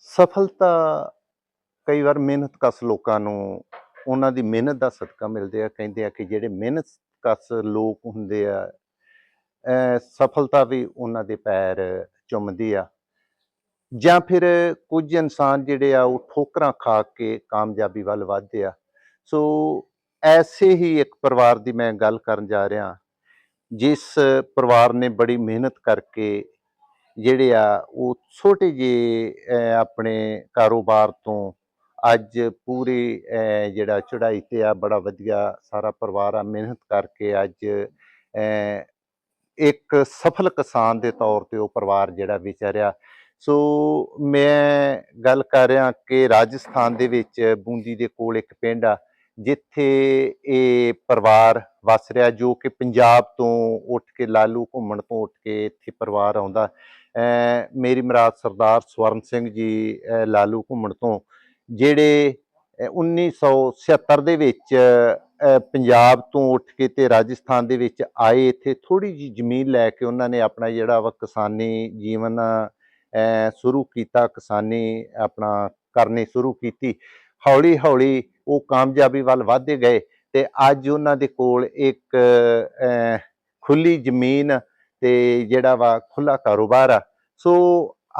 ਸਫਲਤਾ ਕਈ ਵਾਰ ਮਿਹਨਤ-ਕਸ਼ ਲੋਕਾਂ ਨੂੰ, ਉਹਨਾਂ ਦੀ ਮਿਹਨਤ ਦਾ ਸਦਕਾ ਮਿਲਦੇ ਆ, ਕਹਿੰਦੇ ਆ ਕਿ ਜਿਹੜੇ ਮਿਹਨਤ-ਕਸ਼ ਲੋਕ ਹੁੰਦੇ ਆ ਸਫਲਤਾ ਵੀ ਉਹਨਾਂ ਦੇ ਪੈਰ ਚੁੰਮਦੀ ਆ। ਜਾਂ ਫਿਰ ਕੁਝ ਇਨਸਾਨ ਜਿਹੜੇ ਆ, ਉਹ ਠੋਕਰਾਂ ਖਾ ਕੇ ਕਾਮਯਾਬੀ ਵੱਲ ਵਧਦੇ ਆ। ਸੋ ਐਸੇ ਹੀ ਇੱਕ ਪਰਿਵਾਰ ਦੀ ਮੈਂ ਗੱਲ ਕਰਨ ਜਾ ਰਿਹਾ, ਜਿਸ ਪਰਿਵਾਰ ਨੇ ਬੜੀ ਮਿਹਨਤ ਕਰਕੇ ਜਿਹੜੇ ਆ, ਉਹ ਛੋਟੇ ਜਿਹੇ ਆਪਣੇ ਕਾਰੋਬਾਰ ਤੋਂ ਅੱਜ ਪੂਰੇ ਜਿਹੜਾ ਚੜ੍ਹਾਈ ਤੇ ਆ, ਬੜਾ ਵਧੀਆ ਸਾਰਾ ਪਰਿਵਾਰ ਆ, ਮਿਹਨਤ ਕਰਕੇ ਅੱਜ ਇੱਕ ਸਫਲ ਕਿਸਾਨ ਦੇ ਤੌਰ ਤੇ ਉਹ ਪਰਿਵਾਰ ਜਿਹੜਾ ਵਿਚਰਿਆ। ਸੋ ਮੈਂ ਗੱਲ ਕਰ ਰਿਹਾ ਕਿ ਰਾਜਸਥਾਨ ਦੇ ਵਿੱਚ ਬੂੰਦੀ ਦੇ ਕੋਲ ਇੱਕ ਪਿੰਡ ਆ, ਜਿੱਥੇ ਇਹ ਪਰਿਵਾਰ ਵਸ ਰਿਹਾ, ਜੋ ਕਿ ਪੰਜਾਬ ਤੋਂ ਉੱਠ ਕੇ, ਲਾਲੂ ਘੁੰਮਣ ਤੋਂ ਉੱਠ ਕੇ ਇੱਥੇ ਪਰਿਵਾਰ ਆਉਂਦਾ। ਮੇਰੀ ਮਰਾਦ ਸਰਦਾਰ ਸਵਰਨ ਸਿੰਘ ਜੀ ਲਾਲੂ ਘੁੰਮਣ ਤੋਂ ਜਿਹੜੇ ਅਹ 1976 ਦੇ ਵਿੱਚ ਪੰਜਾਬ ਤੋਂ ਉੱਠ ਕੇ ਤੇ ਰਾਜਸਥਾਨ ਦੇ ਵਿੱਚ ਆਏ ਇੱਥੇ ਥੋੜੀ ਜੀ ਜ਼ਮੀਨ ਲੈ ਕੇ ਉਹਨਾਂ ਨੇ ਆਪਣਾ ਜਿਹੜਾ ਵਾ ਕਿਸਾਨੀ ਜੀਵਨ ਸ਼ੁਰੂ ਕੀਤਾ ਕਿਸਾਨੀ ਆਪਣਾ ਕਰਨੀ ਸ਼ੁਰੂ ਕੀਤੀ। ਹੌਲੀ ਹੌਲੀ ਉਹ ਕਾਮਯਾਬੀ ਵੱਲ ਵਧਦੇ ਗਏ ਤੇ ਅੱਜ ਉਹਨਾਂ ਦੇ ਕੋਲ ਇੱਕ ਅਹ, ਖੁੱਲੀ ਜ਼ਮੀਨ ਤੇ ਜਿਹੜਾ ਵਾ ਖੁੱਲਾ ਕਾਰੋਬਾਰ ਆ। ਸੋ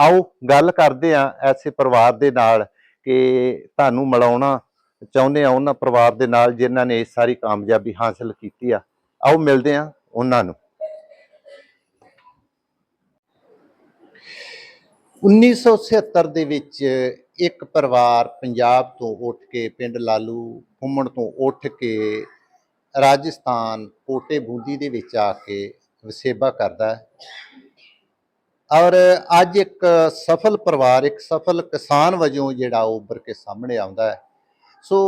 ਆਓ ਗੱਲ ਕਰਦੇ ਆ ਐਸੇ ਪਰਿਵਾਰ ਦੇ ਨਾਲ ਕਿ ਤੁਹਾਨੂੰ ਮਿਲਾਉਣਾ ਚਾਹੁੰਦੇ ਆ ਉਹਨਾਂ ਪਰਿਵਾਰ ਦੇ ਨਾਲ ਜਿਨ੍ਹਾਂ ਨੇ ਇਹ ਸਾਰੀ ਕਾਮਯਾਬੀ ਹਾਸਲ ਕੀਤੀ ਆ। ਆਓ ਮਿਲਦੇ ਆ ਉਹਨਾਂ ਨੂੰ। 1977 ਦੇ ਵਿੱਚ ਇੱਕ ਪਰਿਵਾਰ ਪੰਜਾਬ ਤੋਂ ਉੱਠ ਕੇ, ਪਿੰਡ ਲਾਲੂ ਘੁੰਮਣ ਤੋਂ ਉੱਠ ਕੇ ਰਾਜਸਥਾਨ ਕੋਟੇ ਬੂੰਦੀ ਦੇ ਵਿੱਚ ਆ ਕੇ ਵਸੇਬਾ ਕਰਦਾ ਹੈ। ਔਰ ਅੱਜ ਇੱਕ ਸਫਲ ਪਰਿਵਾਰ, ਇੱਕ ਸਫਲ ਕਿਸਾਨ ਵਜੋਂ ਜਿਹੜਾ ਉਹ ਉੱਭਰ ਕੇ ਸਾਹਮਣੇ ਆਉਂਦਾ ਹੈ। ਸੋ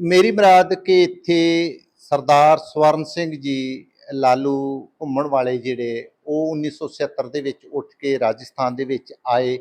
ਮੇਰੀ ਮੁਰਾਦ ਕਿ ਇੱਥੇ ਸਰਦਾਰ ਸਵਰਨ ਸਿੰਘ ਜੀ, ਲਾਲੂ ਘੁੰਮਣ ਵਾਲੇ ਜਿਹੜੇ, ਉਹ 1976 ਦੇ ਵਿੱਚ ਉੱਠ ਕੇ ਰਾਜਸਥਾਨ ਦੇ ਵਿੱਚ ਆਏ।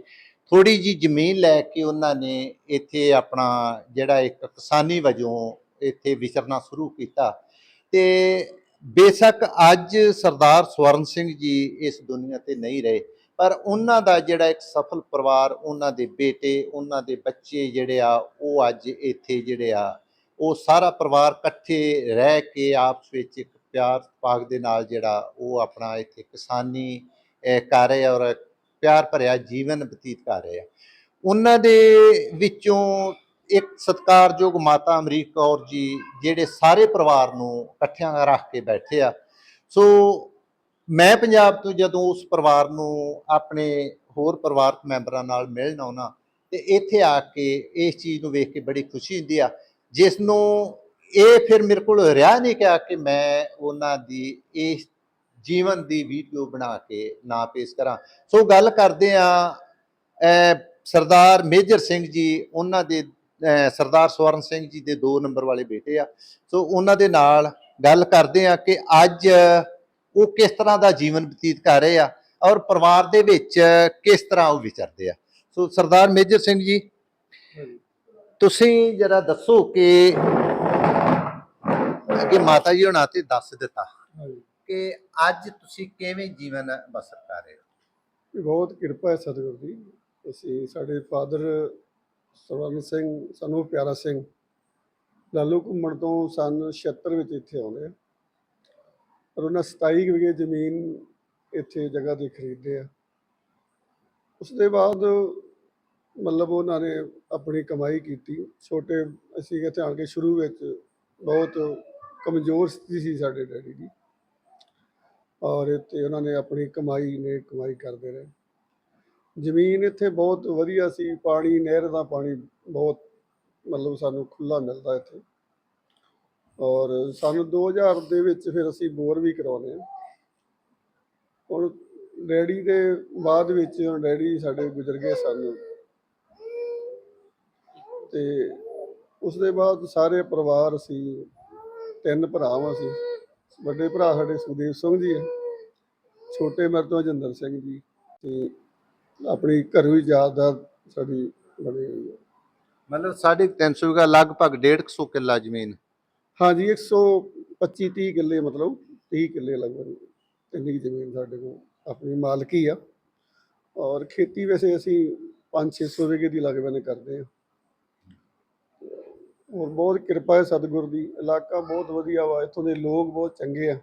ਥੋੜੀ ਜੀ ਜ਼ਮੀਨ ਲੈ ਕੇ ਉਹਨਾਂ ਨੇ ਇੱਥੇ ਆਪਣਾ ਜਿਹੜਾ ਇੱਕ ਕਿਸਾਨੀ ਵਜੋਂ ਇੱਥੇ ਵਿਚਰਨਾ ਸ਼ੁਰੂ ਕੀਤਾ। ਤੇ ਬੇਸ਼ੱਕ ਅੱਜ ਸਰਦਾਰ ਸਵਰਨ ਸਿੰਘ ਜੀ ਇਸ ਦੁਨੀਆ ਤੇ ਨਹੀਂ ਰਹੇ, ਪਰ ਉਹਨਾਂ ਦਾ ਜਿਹੜਾ ਇੱਕ ਸਫਲ ਪਰਿਵਾਰ, ਉਹਨਾਂ ਦੇ ਬੇਟੇ, ਉਹਨਾਂ ਦੇ ਬੱਚੇ ਜਿਹੜੇ ਆ, ਉਹ ਅੱਜ ਇੱਥੇ ਜਿਹੜੇ ਆ, ਉਹ ਸਾਰਾ ਪਰਿਵਾਰ ਇਕੱਠੇ ਰਹਿ ਕੇ ਆਪਸ ਵਿੱਚ ਇੱਕ ਪਿਆਰ ਪਾਗ ਦੇ ਨਾਲ ਜਿਹੜਾ ਉਹ ਆਪਣਾ ਇੱਥੇ ਕਿਸਾਨੀ ਕਰ ਰਹੇ ਆ ਔਰ ਪਿਆਰ ਭਰਿਆ ਜੀਵਨ ਬਤੀਤ ਕਰ ਰਹੇ ਆ। ਉਹਨਾਂ ਦੇ ਵਿੱਚੋਂ ਇੱਕ ਸਤਿਕਾਰਯੋਗ ਮਾਤਾ ਅਮਰੀਕ ਕੌਰ ਜੀ, ਜਿਹੜੇ ਸਾਰੇ ਪਰਿਵਾਰ ਨੂੰ ਇਕੱਠਿਆਂ ਰੱਖ ਕੇ ਬੈਠੇ ਆ। ਸੋ ਮੈਂ ਪੰਜਾਬ ਤੋਂ ਜਦੋਂ ਉਸ ਪਰਿਵਾਰ ਨੂੰ ਆਪਣੇ ਹੋਰ ਪਰਿਵਾਰਕ ਮੈਂਬਰਾਂ ਨਾਲ ਮਿਲਣ ਆਉਣਾ, ਤੇ ਇੱਥੇ ਆ ਕੇ ਇਸ ਚੀਜ਼ ਨੂੰ ਵੇਖ ਕੇ ਬੜੀ ਖੁਸ਼ੀ ਹੁੰਦੀ ਆ, ਜਿਸ ਨੂੰ ਇਹ ਫਿਰ ਮੇਰੇ ਕੋਲ ਰਿਹਾ ਨਹੀਂ ਕਿਹਾ ਕਿ ਮੈਂ ਉਹਨਾਂ ਦੀ ਇਸ ਜੀਵਨ ਦੀ ਵੀਡੀਓ ਬਣਾ ਕੇ ਨਾ ਪੇਸ਼ ਕਰਾਂ। ਸੋ ਗੱਲ ਕਰਦੇ ਆ ਸਰਦਾਰ ਮੇਜਰ ਸਿੰਘ ਜੀ, ਉਹਨਾਂ ਦੇ ਸਰਦਾਰ ਸਵਰਨ ਸਿੰਘ ਜੀ ਦੇ 2 ਨੰਬਰ ਵਾਲੇ ਬੇਟੇ ਆ। ਸੋ ਉਹਨਾਂ ਦੇ ਨਾਲ ਗੱਲ ਕਰਦੇ ਆ ਕਿ ਅੱਜ ਉਹ ਕਿਸ ਤਰ੍ਹਾਂ ਦਾ ਜੀਵਨ ਬਤੀਤ ਕਰ ਰਹੇ ਆ ਔਰ ਪਰਿਵਾਰ ਦੇ ਵਿੱਚ ਕਿਸ ਤਰ੍ਹਾਂ ਉਹ ਵਿਚਰਦੇ ਆ। ਸੋ ਸਰਦਾਰ ਮੇਜਰ ਸਿੰਘ ਜੀ ਤੁਸੀਂ ਜਰਾ ਦੱਸੋ ਕਿ ਕਿ ਮਾਤਾ ਜੀ ਹੋਣਾ ਤੇ ਦੱਸ ਦਿੱਤਾ ਕਿ ਅੱਜ ਤੁਸੀਂ ਕਿਵੇਂ ਜੀਵਨ ਬਸਰ ਕਰ ਰਹੇ ਹੋ? ਬਹੁਤ ਕਿਰਪਾ ਹੈ ਸਤਿਗੁਰ ਦੀ। ਅਸੀਂ ਸਾਡੇ ਫਾਦਰ ਸਰਵਨ ਸਿੰਘ, ਸਾਨੂੰ ਪਿਆਰਾ ਸਿੰਘ। ਲਾਲੂ ਘੁੰਮਣ ਤੋਂ ਸਨ 76 ਵਿੱਚ ਇੱਥੇ ਆਉਂਦੇ ਆ। ਪਰ ਉਹਨਾਂ 27 ਕੁ ਵਿਗੇ ਜ਼ਮੀਨ ਇੱਥੇ ਜਗ੍ਹਾ ਤੇ ਖਰੀਦਦੇ ਆ। ਉਸ ਦੇ ਬਾਅਦ ਮਤਲਬ ਉਹਨਾਂ ਨੇ ਆਪਣੀ ਕਮਾਈ ਕੀਤੀ। ਛੋਟੇ ਅਸੀਂ ਇੱਥੇ ਆਣ ਕੇ ਸ਼ੁਰੂ ਵਿੱਚ ਬਹੁਤ ਕਮਜ਼ੋਰ ਸਥਿਤੀ ਸੀ ਸਾਡੇ ਡੈਡੀ ਦੀ। ਔਰ ਇੱਥੇ ਉਹਨਾਂ ਨੇ ਆਪਣੀ ਕਮਾਈ ਨੇ ਕਮਾਈ ਕਰਦੇ ਰਹੇ। ਜ਼ਮੀਨ ਇੱਥੇ ਬਹੁਤ ਵਧੀਆ ਸੀ, ਪਾਣੀ, ਨਹਿਰ ਦਾ ਪਾਣੀ ਬਹੁਤ ਮਤਲਬ ਸਾਨੂੰ ਖੁੱਲਾ ਮਿਲਦਾ ਇੱਥੇ। ਔਰ ਸਾਨੂੰ 2000 ਦੇ ਵਿੱਚ ਫਿਰ ਅਸੀਂ ਬੋਰ ਵੀ ਕਰਾਉਨੇ ਹਾਂ। ਹੁਣ ਡੈਡੀ ਦੇ ਬਾਅਦ ਵਿੱਚ ਹੁਣ ਡੈਡੀ ਸਾਡੇ ਗੁਜ਼ਰ ਗਏ ਸਨ। ਤੇ ਉਸ ਦੇ ਬਾਅਦ ਸਾਰੇ ਪਰਿਵਾਰ ਅਸੀਂ ਤਿੰਨ ਭਰਾਵਾਂ ਸੀ। ਵੱਡੇ ਭਰਾ ਸਾਡੇ ਸੁਖਦੇਵ ਸਿੰਘ ਜੀ ਹੈ, ਛੋਟੇ ਮੇਰੇ ਤੋਂ ਅਜਿੰਦਰ ਸਿੰਘ ਜੀ। ਤੇ ਆਪਣੀ ਘਰੋਂ ਯਾਦਦਾਰ ਸਾਡੀ ਬਣੀ ਹੋਈ ਹੈ। ਮਤਲਬ 350 ਵਿਗਾ ਲਗਭਗ 150 ਕਿੱਲਾ ਜ਼ਮੀਨ। ਹਾਂਜੀ 125 30 ਕਿੱਲੇ ਮਤਲਬ 30 ਕਿੱਲੇ ਲਗਭਗ ਇੰਨੀ ਜ਼ਮੀਨ ਸਾਡੇ ਕੋਲ ਆਪਣੀ ਮਾਲਕੀ ਆ। ਔਰ ਖੇਤੀ ਵੈਸੇ ਅਸੀਂ 5-600 ਵਿਗੇ ਦੀ ਲੱਗ ਬੰਨੇ ਕਰਦੇ ਆ ਹੋਰ ਬਹੁਤ ਕਿਰਪਾ ਹੈ ਸਤਿਗੁਰ ਦੀ ਇਲਾਕਾ ਬਹੁਤ ਵਧੀਆ ਵਾ ਇੱਥੋਂ ਦੇ ਲੋਕ ਬਹੁਤ ਚੰਗੇ ਆ।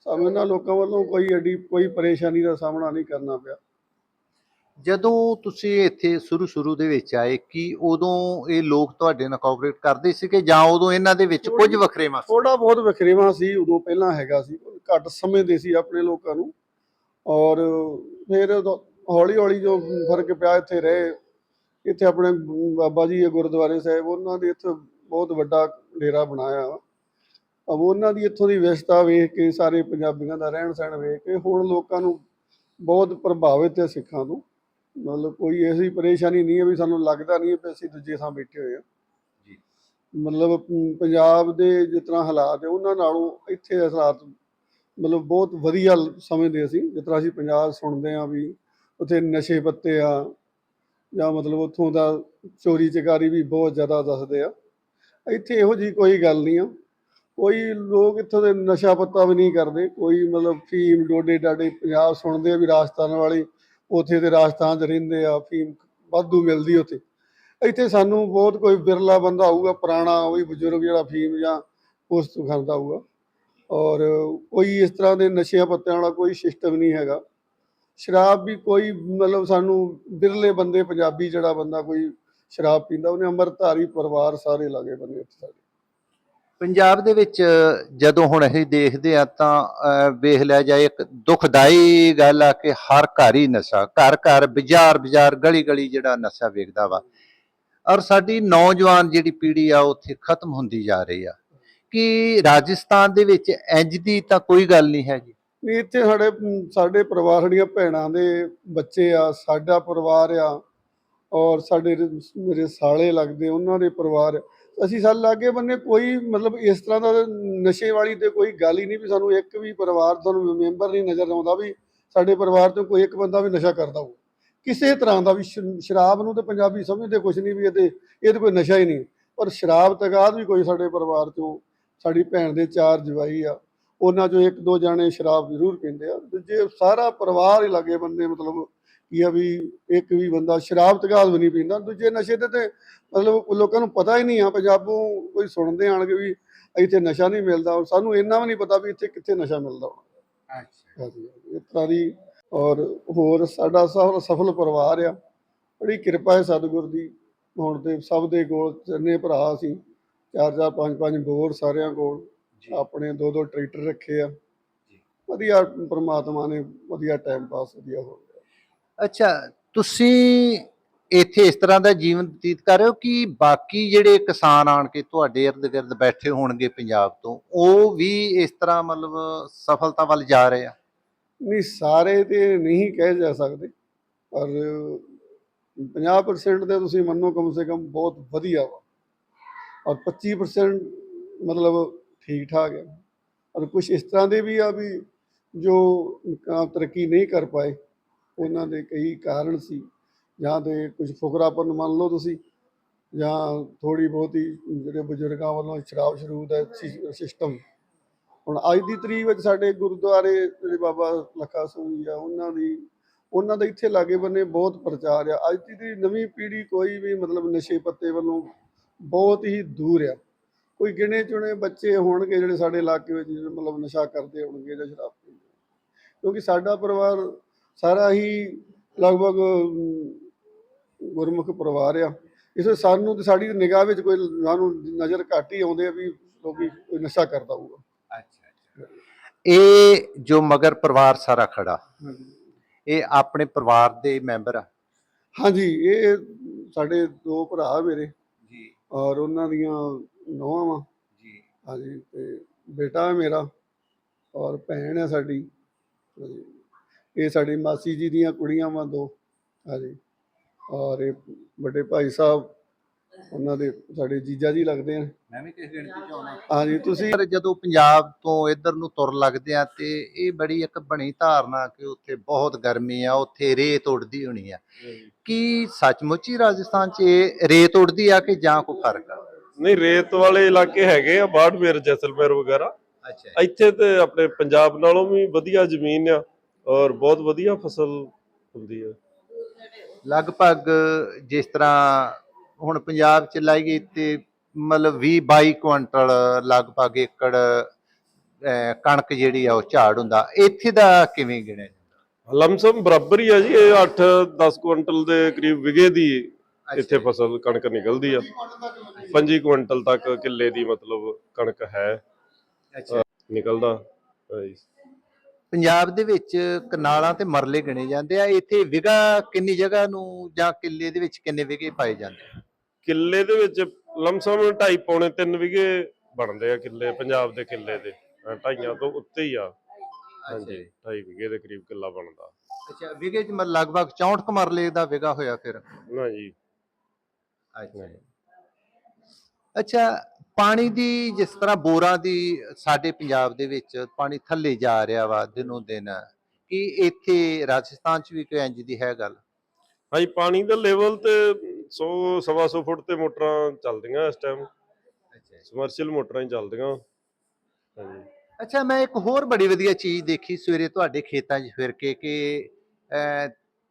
ਸਾਨੂੰ ਇਹਨਾਂ ਲੋਕਾਂ ਵੱਲੋਂ ਕੋਈ ਐਡੀ ਕੋਈ ਪਰੇਸ਼ਾਨੀ ਦਾ ਸਾਹਮਣਾ ਨਹੀਂ ਕਰਨਾ ਪਿਆ। ਜਦੋਂ ਤੁਸੀਂ ਇੱਥੇ ਸ਼ੁਰੂ ਸ਼ੁਰੂ ਦੇ ਵਿੱਚ ਆਏ ਕੀ ਉਦੋਂ ਇਹ ਲੋਕ ਤੁਹਾਡੇ ਨਾਲ ਕੋਆਪਰੇਟ ਕਰਦੇ ਸੀ ਕਿ ਜਾਂ ਉਦੋਂ ਇਹਨਾਂ ਦੇ ਵਿੱਚ ਕੁਝ ਵਖਰੇਵਾਂ ਸੀ? ਥੋੜਾ ਬਹੁਤ ਵਖਰੇਵਾ ਸੀ ਉਦੋਂ ਪਹਿਲਾਂ ਹੈਗਾ ਸੀ ਘੱਟ ਸਮਝਦੇ ਸੀ ਆਪਣੇ ਲੋਕਾਂ ਨੂੰ। ਔਰ ਫਿਰ ਹੌਲੀ ਹੌਲੀ ਜੋ ਫ਼ਰਕ ਪਿਆ ਇੱਥੇ ਰਹੇ। ਇੱਥੇ ਆਪਣੇ ਬਾਬਾ ਜੀ ਗੁਰਦੁਆਰੇ ਸਾਹਿਬ ਉਹਨਾਂ ਦੇ ਇੱਥੇ ਬਹੁਤ ਵੱਡਾ ਡੇਰਾ ਬਣਾਇਆ ਅਬ ਉਹਨਾਂ ਦੀ ਇੱਥੋਂ ਦੀ ਵਿਵਸਥਾ ਵੇਖ ਕੇ ਸਾਰੇ ਪੰਜਾਬੀਆਂ ਦਾ ਰਹਿਣ ਸਹਿਣ ਵੇਖ ਕੇ ਹੁਣ ਲੋਕਾਂ ਨੂੰ ਬਹੁਤ ਪ੍ਰਭਾਵਿਤ ਹੈ ਸਿੱਖਾਂ ਤੋਂ। ਮਤਲਬ ਕੋਈ ਐਸੀ ਪਰੇਸ਼ਾਨੀ ਨਹੀਂ ਹੈ ਵੀ ਸਾਨੂੰ ਲੱਗਦਾ ਨਹੀਂ ਹੈ ਕਿ ਅਸੀਂ ਦੂਜੇ ਥਾਂ ਬੈਠੇ ਹੋਏ ਹਾਂ। ਜੀ। ਮਤਲਬ ਪ- ਪੰਜਾਬ ਦੇ ਜਿਸ ਤਰ੍ਹਾਂ ਹਾਲਾਤ ਹੈ ਉਹਨਾਂ ਨਾਲੋਂ ਇੱਥੇ ਦੇ ਹਾਲਾਤ ਮਤਲਬ ਬਹੁਤ ਵਧੀਆ ਲ- ਸਮਝਦੇ ਅਸੀਂ। ਜਿਸ ਤਰ੍ਹਾਂ ਅਸੀਂ ਪੰਜਾਬ ਸੁਣਦੇ ਹਾਂ ਵੀ ਉੱਥੇ ਨਸ਼ੇ ਪੱਤੇ ਆ ਜਾਂ ਮਤਲਬ ਉੱਥੋਂ ਦਾ ਚੋਰੀ ਚਕਾਰੀ ਵੀ ਬਹੁਤ ਜ਼ਿਆਦਾ ਦੱਸਦੇ ਆ। ਇੱਥੇ ਇਹੋ ਜੀ ਕੋਈ ਗੱਲ ਨਹੀਂ ਆ। ਕੋਈ ਲੋਕ ਇੱਥੋਂ ਦੇ ਨਸ਼ਾ ਪੱਤਾ ਵੀ ਨਹੀਂ ਕਰਦੇ। ਕੋਈ ਮਤਲਬ ਫੀਮ ਡੋਡੇ ਡਾਡੇ ਪੰਜਾਬ ਸੁਣਦੇ ਆ ਵੀ ਰਾਜਸਥਾਨ ਵਾਲੇ ਉੱਥੇ ਦੇ ਰਾਜਸਥਾਨ 'ਚ ਰਹਿੰਦੇ ਆ, ਫੀਮ ਵਾਧੂ ਮਿਲਦੀ ਉੱਥੇ। ਇੱਥੇ ਸਾਨੂੰ ਬਹੁਤ ਕੋਈ ਬਿਰਲਾ ਬੰਦਾ ਹੋਊਗਾ ਪੁਰਾਣਾ ਉਹ ਬਜ਼ੁਰਗ ਜਿਹੜਾ ਫੀਮ ਜਾਂ ਉਸ ਤੋਂ ਖਾਂਦਾ ਹੋਊਗਾ ਔਰ ਕੋਈ ਇਸ ਤਰ੍ਹਾਂ ਦੇ ਨਸ਼ਿਆਂ ਪੱਤਿਆਂ ਵਾਲਾ ਕੋਈ ਸਿਸਟਮ ਨਹੀਂ ਹੈਗਾ। ਸ਼ਰਾਬ ਵੀ ਕੋਈ ਮਤਲਬ ਸਾਨੂੰ ਬਿਰਲੇ ਬੰਦੇ, ਪੰਜਾਬੀ ਜਿਹੜਾ ਬੰਦਾ ਕੋਈ ਸ਼ਰਾਬ ਪੀਂਦਾ, ਉਹਨੇ ਅੰਮ੍ਰਿਤਧਾਰੀ ਪਰਿਵਾਰ ਸਾਰੇ ਲਾਗੇ ਬੰਨੇ ਉੱਥੇ ਸਾਡੇ। ਪੰਜਾਬ ਦੇ ਵਿੱਚ ਜਦੋਂ ਹੁਣ ਅਸੀਂ ਦੇਖਦੇ ਆ ਤਾਂ ਵੇਖ ਲਿਆ ਜਾਏ, ਇੱਕ ਦੁਖਦਾਈ ਗੱਲ ਆ ਕਿ ਹਰ ਘਰ ਹੀ ਨਸ਼ਾ, ਘਰ ਘਰ ਬਾਜ਼ਾਰ ਬਾਜ਼ਾਰ ਗਲੀ ਗਲੀ ਜਿਹੜਾ ਨਸ਼ਾ ਵੇਖਦਾ ਵਾ। ਔਰ ਸਾਡੀ ਨੌਜਵਾਨ ਜਿਹੜੀ ਪੀੜ੍ਹੀ ਆ ਉੱਥੇ ਖਤਮ ਹੁੰਦੀ ਜਾ ਰਹੀ ਆ। ਕਿ ਰਾਜਸਥਾਨ ਦੇ ਵਿੱਚ ਇੰਜ ਦੀ ਤਾਂ ਕੋਈ ਗੱਲ ਨਹੀਂ ਹੈਗੀ? ਨਹੀਂ, ਇੱਥੇ ਸਾਡੇ ਸਾਡੇ ਪਰਿਵਾਰ, ਸਾਡੀਆਂ ਭੈਣਾਂ ਦੇ ਬੱਚੇ ਆ, ਸਾਡਾ ਪਰਿਵਾਰ ਆ, ਔਰ ਸਾਡੇ ਮੇਰੇ ਸਾਲੇ ਲੱਗਦੇ, ਉਹਨਾਂ ਦੇ ਪਰਿਵਾਰ ਅਸੀਂ ਸਾਲ ਲਾਗੇ ਬੰਨੇ ਕੋਈ ਮਤਲਬ ਇਸ ਤਰ੍ਹਾਂ ਦਾ ਨਸ਼ੇ ਵਾਲੀ ਤੇ ਕੋਈ ਗੱਲ ਹੀ ਨਹੀਂ ਵੀ ਸਾਨੂੰ ਇੱਕ ਵੀ ਪਰਿਵਾਰ ਤੁਹਾਨੂੰ ਮੈਂਬਰ ਨਹੀਂ ਨਜ਼ਰ ਆਉਂਦਾ ਵੀ ਸਾਡੇ ਪਰਿਵਾਰ ਤੋਂ ਕੋਈ ਇੱਕ ਬੰਦਾ ਵੀ ਨਸ਼ਾ ਕਰਦਾ ਹੋ ਕਿਸੇ ਤਰ੍ਹਾਂ ਦਾ ਵੀ ਸ਼ਰਾਬ ਨੂੰ ਤੇ ਪੰਜਾਬੀ ਸਮਝਦੇ ਕੁਝ ਨਹੀਂ ਵੀ ਇਹਦੇ, ਇਹ ਤੇ ਕੋਈ ਨਸ਼ਾ ਹੀ ਨਹੀਂ। ਪਰ ਸ਼ਰਾਬ ਤਗਾਦ ਵੀ ਕੋਈ ਸਾਡੇ ਪਰਿਵਾਰ ਚੋਂ ਸਾਡੀ ਭੈਣ ਦੇ ਚਾਰ ਜਵਾਈ ਆ, ਉਹਨਾਂ ਚੋਂ ਇੱਕ ਦੋ ਜਾਣੇ ਸ਼ਰਾਬ ਜ਼ਰੂਰ ਪੀਂਦੇ ਆ। ਦੂਜੇ ਸਾਰਾ ਪਰਿਵਾਰ ਹੀ ਲੱਗੇ ਬੰਦੇ ਮਤਲਬ ਕੀ ਆ ਵੀ ਇੱਕ ਵੀ ਬੰਦਾ ਸ਼ਰਾਬ ਤਗਾਦ ਵੀ ਨਹੀਂ ਪੀਂਦਾ ਦੂਜੇ ਨਸ਼ੇ ਤੇ ਤੇ ਮਤਲਬ ਲੋਕਾਂ ਨੂੰ ਪਤਾ ਹੀ ਨਹੀਂ ਆ ਪੰਜਾਬੋਂ ਕੋਈ ਸੁਣਦੇ ਆਣਗੇ ਵੀ ਇੱਥੇ ਨਸ਼ਾ ਨਹੀਂ ਮਿਲਦਾ ਸਾਨੂੰ ਇੰਨਾ ਵੀ ਨਹੀਂ ਪਤਾ ਵੀ ਇੱਥੇ ਕਿੱਥੇ ਨਸ਼ਾ ਮਿਲਦਾ ਹੋਣਾ ਹਾਂਜੀ ਇਸ ਤਰ੍ਹਾਂ ਦੀ ਔਰ ਹੋਰ ਸਾਡਾ ਸਫਲ ਸਫਲ ਪਰਿਵਾਰ ਆ ਬੜੀ ਕਿਰਪਾ ਹੈ ਸਤਿਗੁਰ ਦੀ ਹੁਣ ਤੇ ਸਭ ਦੇ ਕੋਲ ਤਿੰਨੇ ਭਰਾ ਸੀ ਚਾਰ ਚਾਰ ਪੰਜ ਪੰਜ ਬੋਰ ਸਾਰਿਆਂ ਕੋਲ ਆਪਣੇ ਦੋ ਦੋ ਟਰੈਕਟਰ ਰੱਖੇ ਆ। ਵਧੀਆ ਪ੍ਰਮਾਤਮਾ ਨੇ ਵਧੀਆ ਟਾਈਮ ਪਾਸ ਵਧੀਆ ਹੋ ਗਿਆ। ਅੱਛਾ, ਤੁਸੀਂ ਇੱਥੇ ਇਸ ਤਰ੍ਹਾਂ ਦਾ ਜੀਵਨ ਬਤੀਤ ਕਰ ਰਹੇ ਹੋ ਕਿ ਬਾਕੀ ਜਿਹੜੇ ਕਿਸਾਨ ਆਣ ਕੇ ਤੁਹਾਡੇ ਇਰਦ ਗਿਰਦ ਬੈਠੇ ਹੋਣਗੇ ਪੰਜਾਬ ਤੋਂ, ਉਹ ਵੀ ਇਸ ਤਰ੍ਹਾਂ ਮਤਲਬ ਸਫਲਤਾ ਵੱਲ ਜਾ ਰਹੇ ਆ? ਨਹੀਂ, ਸਾਰੇ ਤੇ ਨਹੀਂ ਕਹਿ ਜਾ ਸਕਦੇ, ਪਰ 50% ਤੇ ਤੁਸੀਂ ਮੰਨੋ ਕਮ ਸੇ ਕਮ ਬਹੁਤ ਵਧੀਆ ਵਾ। ਔਰ 25% ਮਤਲਬ ਠੀਕ ਠਾਕ ਹੈ ਔਰ ਕੁਝ ਇਸ ਤਰ੍ਹਾਂ ਦੇ ਵੀ ਆ ਵੀ ਜੋ ਤਰੱਕੀ ਨਹੀਂ ਕਰ ਪਾਏ ਉਹਨਾਂ ਦੇ ਕਈ ਕਾਰਨ ਸੀ। ਜਾਂ ਤੇ ਕੁਝ ਫੁਕਰਾਪਨ ਮੰਨ ਲਓ ਤੁਸੀਂ, ਜਾਂ ਥੋੜੀ ਬਹੁਤੀ ਜਿਹੜੇ ਬਜ਼ੁਰਗਾਂ ਵੱਲੋਂ ਸ਼ਰਾਬ ਸ਼ਰੂਬ ਦਾ ਸਿਸਟਮ। ਹੁਣ ਅੱਜ ਦੀ ਤਰੀਕ ਵਿੱਚ ਸਾਡੇ ਗੁਰਦੁਆਰੇ ਜਿਹੜੇ ਬਾਬਾ ਲੱਖਾ ਸਿੰਘ ਆ, ਉਹਨਾਂ ਦੀ, ਉਹਨਾਂ ਦਾ ਇੱਥੇ ਲਾਗੇ ਬੰਨੇ ਬਹੁਤ ਪ੍ਰਚਾਰ ਆ। ਅੱਜ ਦੀ ਨਵੀਂ ਪੀੜ੍ਹੀ ਕੋਈ ਵੀ ਮਤਲਬ ਨਸ਼ੇ ਪੱਤੇ ਵੱਲੋਂ ਬਹੁਤ ਹੀ ਦੂਰ ਆ। ਕੋਈ ਗਿਣੇ ਚੁਣੇ ਬੱਚੇ ਹੋਣਗੇ ਜਿਹੜੇ ਸਾਡੇ ਇਲਾਕੇ ਵਿੱਚ ਜਿਹੜੇ ਮਤਲਬ ਨਸ਼ਾ ਕਰਦੇ ਹੋਣਗੇ ਜਾਂ ਸ਼ਰਾਬ ਪੀਂਦੇ ਕਿਉਂਕਿ ਸਾਡਾ ਪਰਿਵਾਰ ਸਾਰਾ ਹੀ ਲਗਭਗ ਗੁਰਮੁਖ ਪਰਿਵਾਰ ਆ। ਇਸ ਲਈ ਸਾਨੂੰ ਤੇ ਸਾਡੀ ਨਿਗਾਹ ਵਿੱਚ ਕੋਈ ਸਾਨੂੰ ਨਜ਼ਰ ਘੱਟ ਹੀ ਆਉਂਦੇ ਆ ਵੀ ਲੋਕੀ ਕੋਈ ਨਸ਼ਾ ਕਰਦਾ ਹੋਊਗਾ। ਅੱਛਾ ਇਹ ਜੋ ਮਗਰ ਪਰਿਵਾਰ ਸਾਰਾ ਖੜਾ ਇਹ ਆਪਣੇ ਪਰਿਵਾਰ ਦੇ ਮੈਂਬਰ ਆ? ਹਾਂਜੀ ਇਹ ਸਾਡੇ ਦੋ ਭਰਾ ਮੇਰੇ ਜੀ। ਔਰ ਉਹਨਾਂ ਦੀਆਂ ਨੌਵਾਂ। ਵਾ ਜੀ। ਹਾਂਜੀ ਤੇ ਬੇਟਾ ਮੇਰਾ ਔਰ ਭੈਣ ਹੈ ਸਾਡੀ। ਹਾਂਜੀ। ਇਹ ਸਾਡੀ ਮਾਸੀ ਜੀ ਦੀਆਂ ਕੁੜੀਆਂ ਵਾ ਦੋ ਹਾਂਜੀ। ਔਰ ਇਹ ਵੱਡੇ ਭਾਈ ਸਾਹਿਬ ਉਹਨਾਂ ਦੇ ਸਾਡੇ ਜੀਜਾ ਜੀ ਲੱਗਦੇ ਆ। ਮੈਂ ਵੀ ਕਿਸ ਗਿਣਤੀ ਚ ਆਉਣਾ। ਹਾਂਜੀ ਤੁਸੀਂ ਪਰ ਜਦੋਂ ਪੰਜਾਬ ਤੋਂ ਇੱਧਰ ਨੂੰ ਤੁਰ ਲੱਗਦੇ ਆ ਤੇ ਇਹ ਬੜੀ ਇੱਕ ਬਣੀ ਧਾਰਨਾ ਕਿ ਉੱਥੇ ਬਹੁਤ ਗਰਮੀ ਆ ਉੱਥੇ ਰੇਤ ਉੱਡਦੀ ਹੋਣੀ ਆ। ਕੀ ਸੱਚਮੁੱਚ ਹੀ ਰਾਜਸਥਾਨ 'ਚ ਇਹ ਰੇਤ ਉੱਡਦੀ ਆ ਕਿ ਜਾਂ ਕੋਈ ਫ਼ਰਕ ਆ? ਨਹੀਂ ਰੇਤ ਵਾਲੇ ਇਲਾਕੇ ਹੈਗੇ ਆ ਬਾੜਮੇਰ ਜੈਸਲਮੇਰ ਵਗੈਰਾ। ਅੱਛਾ ਇੱਥੇ ਤੇ ਆਪਣੇ ਪੰਜਾਬ ਨਾਲੋਂ ਵੀ ਵਧੀਆ ਜ਼ਮੀਨ ਆ। ਔਰ ਬਹੁਤ ਵਧੀਆ ਫਸਲ ਹੁੰਦੀ ਆ ਲਗਭਗ ਜਿਸ ਤਰ੍ਹਾਂ ਹੁਣ ਪੰਜਾਬ ਚ ਲਾਈਏ ਤੇ ਮਤਲਬ 20 22 ਕੁਇੰਟਲ ਲਗਭਗ ਏਕੜ ਅਹ, ਕਣਕ ਜਿਹੜੀ ਆ ਉਹ ਝਾੜ ਹੁੰਦਾ। ਇੱਥੇ ਦਾ ਕਿਵੇਂ ਗਿਣਿਆ ਜਾਂਦਾ? ਲਮਸਮ ਬਰਾਬਰ ਹੀ ਆ ਜੀ ਇਹ 8-10 ਕੁਇੰਟਲ ਦੇ ਕਰੀਬ ਵਿਗੇ ਦੀ ਇੱਥੇ ਫਸਲ ਕਣਕ ਨਿਕਲਦੀ ਆ। 25 ਕੁਇੰਟਲ ਤੱਕ ਕਿੱਲੇ ਦੀ ਮਤਲਬ ਕਣਕ ਹੈ। ਅੱਛਾ। ਨਿਕਲਦਾ। ਹਾਂਜੀ। ਪੰਜਾਬ ਦੇ ਵਿੱਚ ਕਨਾਲਾਂ ਤੇ ਮਰਲੇ ਗਿਣੇ ਜਾਂਦੇ ਆ। ਇੱਥੇ ਵਿਗਾ ਕਿੰਨੀ ਜਗ੍ਹਾ ਨੂੰ ਜਾਂ ਕਿੱਲੇ ਦੇ ਵਿੱਚ ਕਿੰਨੇ ਵਿਗੇ ਪਾਏ ਜਾਂਦੇ ਆ? ਕਿੱਲੇ ਦੇ ਵਿੱਚ ਲਮਸਮ 2.5 ਪੌਣੇ 3 ਵਿਗੇ ਬਣਦੇ ਆ ਕਿੱਲੇ ਪੰਜਾਬ ਦੇ ਕਿੱਲੇ ਦੇ। ਅਹ ਢਾਈਆਂ ਤੋਂ ਉੱਤੇ ਹੀ ਆ। ਹਾਂਜੀ 2.5 ਵਿਗੇ ਦੇ ਕਰੀਬ ਕਿੱਲਾ ਬਣਦਾ। ਅੱਛਾ ਵਿਗੇ ਚ ਮਤਲਬ ਲਗਭਗ 64 ਕੁ ਮਰਲੇ ਦਾ ਵਿਗਾ ਹੋਇਆ ਫਿਰ। ਨਾ ਜੀ। ਅੱਛਾ ਅੱਛਾ। ਪਾਣੀ ਦੀ ਜਿਸ ਤਰ੍ਹਾਂ ਬੋਰਾਂ ਦੀ ਸਾਡੇ ਪੰਜਾਬ ਦੇ ਵਿੱਚ ਪਾਣੀ ਥੱਲੇ ਜਾ ਰਿਹਾ ਵਾ ਦਿਨੋਂ ਦਿਨ ਕੀ ਇੱਥੇ ਰਾਜਸਥਾਨ ਚ ਵੀ ਕੋਈ ਇੰਜ ਦੀ ਹੈ ਗੱਲ? ਹਾਂਜੀ ਪਾਣੀ ਦਾ ਲੈਵਲ ਤੇ 100 ਸਵਾ ਫੁੱਟ ਤੇ ਮੋਟਰਾਂ ਚੱਲਦੀਆਂ ਇਸ ਟਾਈਮ ਅੱਛਾ ਸਮਰਸ਼ੀਅਲ ਮੋਟਰਾਂ ਹੀ ਚੱਲਦੀਆਂ। ਹਾਂਜੀ। ਅੱਛਾ ਮੈਂ ਇੱਕ ਹੋਰ ਬੜੀ ਵਧੀਆ ਚੀਜ਼ ਦੇਖੀ ਸਵੇਰੇ ਤੁਹਾਡੇ ਖੇਤਾਂ 'ਚ ਫਿਰ ਕੇ ਕਿ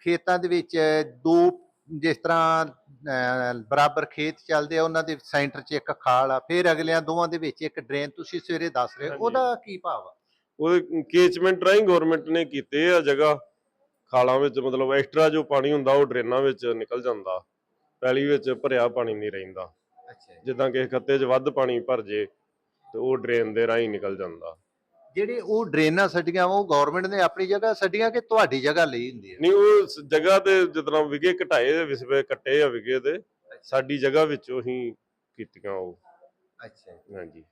ਖੇਤਾਂ ਦੇ ਵਿੱਚ ਦੋ ਜਿਸ ਤਰ੍ਹਾਂ ਬਰਾਬਰ ਖੇਤ ਚੱਲਦੇ ਆ ਉਹਨਾਂ ਦੇ ਸੈਂਟਰ 'ਚ ਇੱਕ ਖਾਲ ਆ ਫਿਰ ਅਗਲਿਆਂ ਦੋਵਾਂ ਦੇ ਵਿੱਚ ਇੱਕ ਡਰੇਨ ਤੁਸੀਂ ਸਵੇਰੇ ਦੱਸ ਰਹੇ ਹੋ। ਉਹਦਾ ਕੀ ਭਾਵ ਆ? ਉਹਦੇ ਕੇਚਮੈਂਟ ਰਾਹੀਂ ਗਵਰਨਮੈਂਟ ਨੇ ਕੀਤੇ ਆ ਜਗ੍ਹਾ ਖਾਲਾਂ ਵਿੱਚ ਮਤਲਬ ਐਕਸਟਰਾ ਜੋ ਪਾਣੀ ਹੁੰਦਾ ਉਹ ਡਰੇਨਾਂ ਵਿੱਚ ਨਿਕਲ ਜਾਂਦਾ ਪੈਲੀ ਵਿੱਚ ਭਰਿਆ ਪਾਣੀ ਨਹੀਂ ਰਹਿੰਦਾ। ਅੱਛਾ ਜਿੱਦਾਂ ਕਿਸੇ ਖੱਤੇ 'ਚ ਵੱਧ ਪਾਣੀ ਭਰ ਜੇ ਤੇ ਉਹ ਡਰੇਨ ਦੇ ਰਾਹੀਂ ਨਿਕਲ ਜਾਂਦਾ। ਜਿਹੜੇ ਉਹ ਡਰੇਨਾਂ ਛੱਡੀਆਂ ਵਾ, ਉਹ ਗਵਰਨਮੈਂਟ ਨੇ ਆਪਣੀ ਜਗ੍ਹਾ ਛੱਡੀਆਂ ਕਿ ਤੁਹਾਡੀ ਜਗ੍ਹਾ ਲਈ ਹੁੰਦੀ ਹੈ? ਨਹੀਂ ਉਹ ਸ- ਜਗ੍ਹਾ ਤੇ ਜਿੱਦਾਂ ਵਿਗੇ ਘਟਾਏ ਵਿਸਵੇ ਕੱਟੇ ਆ ਵਿਗੇ ਦੇ ਸਾਡੀ ਜਗ੍ਹਾ ਵਿੱਚੋਂ ਹੀ ਕੀਤੀਆਂ ਉਹ। ਅੱਛਾ ਹਾਂਜੀ।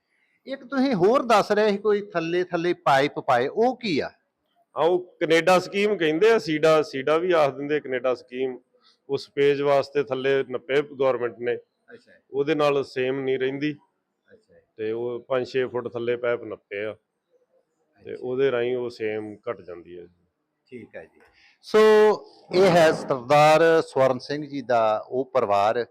ਇੱਕ ਤੁਸੀਂ ਹੋਰ ਦੱਸ ਰਹੇ ਸੀ ਕੋਈ ਥੱਲੇ ਥੱਲੇ ਪਾਈਪ ਪਾਏ ਉਹ ਕੀ ਆ? ਆ ਉਹ ਕੈਨੇਡਾ ਸਕੀਮ ਕਹਿੰਦੇ ਆ ਸੀਡਾ ਸੀਡਾ ਵੀ ਆਖ ਦਿੰਦੇ ਕੈਨੇਡਾ ਸਕੀਮ। ਉਸ ਪੇਜ ਵਾਸਤੇ ਥੱਲੇ ਨੱਪੇ ਗਵਰਨਮੈਂਟ ਨੇ। ਅੱਛਾ। ਉਹਦੇ ਨਾਲ ਸੇਮ ਨਹੀਂ ਰਹਿੰਦੀ। ਅੱਛਾ ਤੇ ਉਹ 5-6 ਫੁੱਟ ਥੱਲੇ ਪੈਪ ਨੱਪੇ ਆ। ਤੇ ਉਹਦੇ ਰਾਹੀਂ ਉਹ ਸੇਮ ਘਟ ਜਾਂਦੀ ਹੈ। ਠੀਕ ਹੈ ਜੀ। ਸੋ ਇਹ ਹੈ ਸਰਦਾਰ ਸਵਰਨ ਸਿੰਘ ਜੀ ਦਾ ਉਹ ਪਰਿਵਾਰ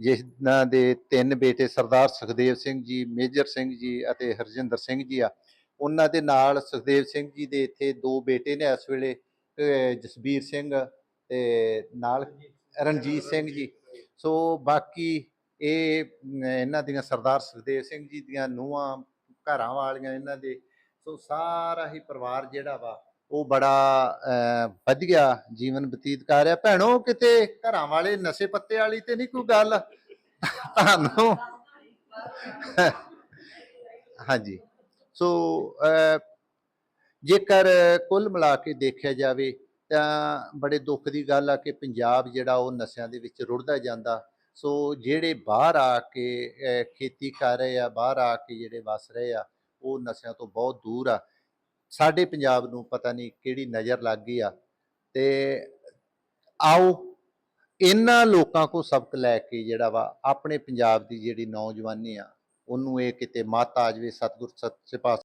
ਜਿਨ੍ਹਾਂ ਦੇ ਤਿੰਨ ਬੇਟੇ ਸਰਦਾਰ ਸੁਖਦੇਵ ਸਿੰਘ ਜੀ ਮੇਜਰ ਸਿੰਘ ਜੀ ਅਤੇ ਹਰਜਿੰਦਰ ਸਿੰਘ ਜੀ ਆ। ਉਹਨਾਂ ਦੇ ਨਾਲ ਸੁਖਦੇਵ ਸਿੰਘ ਜੀ ਦੇ ਇੱਥੇ ਦੋ ਬੇਟੇ ਨੇ ਇਸ ਵੇਲੇ ਜਸਬੀਰ ਸਿੰਘ ਤੇ ਨਾਲ ਰਣਜੀਤ ਸਿੰਘ ਜੀ। ਸੋ ਬਾਕੀ ਇਹ ਇਹਨਾਂ ਦੀਆਂ ਸਰਦਾਰ ਸੁਖਦੇਵ ਸਿੰਘ ਜੀ ਦੀਆਂ ਨੂੰਹਾਂ ਘਰਾਂ ਵਾਲੀਆਂ ਇਹਨਾਂ ਦੇ ਸੋ ਸਾਰਾ ਹੀ ਪਰਿਵਾਰ ਜਿਹੜਾ ਵਾ, ਉਹ ਬੜਾ ਵਧੀਆ ਜੀਵਨ ਬਤੀਤ ਕਰ ਰਿਹਾ। ਭੈਣੋ, ਕਿਤੇ ਘਰਾਂ ਵਾਲੇ ਨਸ਼ੇ ਪੱਤੇ ਵਾਲੀ ਤੇ ਨਹੀਂ ਕੋਈ ਗੱਲ? ਤੁਹਾਨੂੰ? ਹਾਂਜੀ। ਸੋ ਜੇਕਰ ਕੁੱਲ ਮਿਲਾ ਕੇ ਦੇਖਿਆ ਜਾਵੇ, ਤਾਂ ਬੜੇ ਦੁੱਖ ਦੀ ਗੱਲ ਆ ਕਿ ਪੰਜਾਬ ਜਿਹੜਾ ਉਹ ਨਸ਼ਿਆਂ ਦੇ ਵਿੱਚ ਰੁੜਦਾ ਜਾਂਦਾ। ਸੋ, ਜਿਹੜੇ ਬਾਹਰ ਆ ਕੇ ਖੇਤੀ ਕਰ ਰਹੇ ਆ, ਬਾਹਰ ਆ ਕੇ ਜਿਹੜੇ ਵਸ ਰਹੇ ਆ ਉਹ ਨਸ਼ਿਆਂ ਤੋਂ ਬਹੁਤ ਦੂਰ ਆ। ਸਾਡੇ ਪੰਜਾਬ ਨੂੰ ਪਤਾ ਨਹੀਂ ਕਿਹੜੀ ਨਜ਼ਰ ਲੱਗ ਗਈ ਆ। ਤੇ ਆਓ, ਇਹਨਾਂ ਲੋਕਾਂ ਕੋ ਸਬਕ ਲੈ ਕੇ ਜਿਹੜਾ ਵਾ, ਆਪਣੇ ਪੰਜਾਬ ਦੀ ਜਿਹੜੀ ਨੌਜਵਾਨੀ ਆ, ਉਹਨੂੰ ਇਹ ਕਿਤੇ ਮੱਤ ਆ ਜਾਵੇ ਸਤਿਗੁਰ ਸੱਚੇ ਪਾਤਸ਼ਾਹ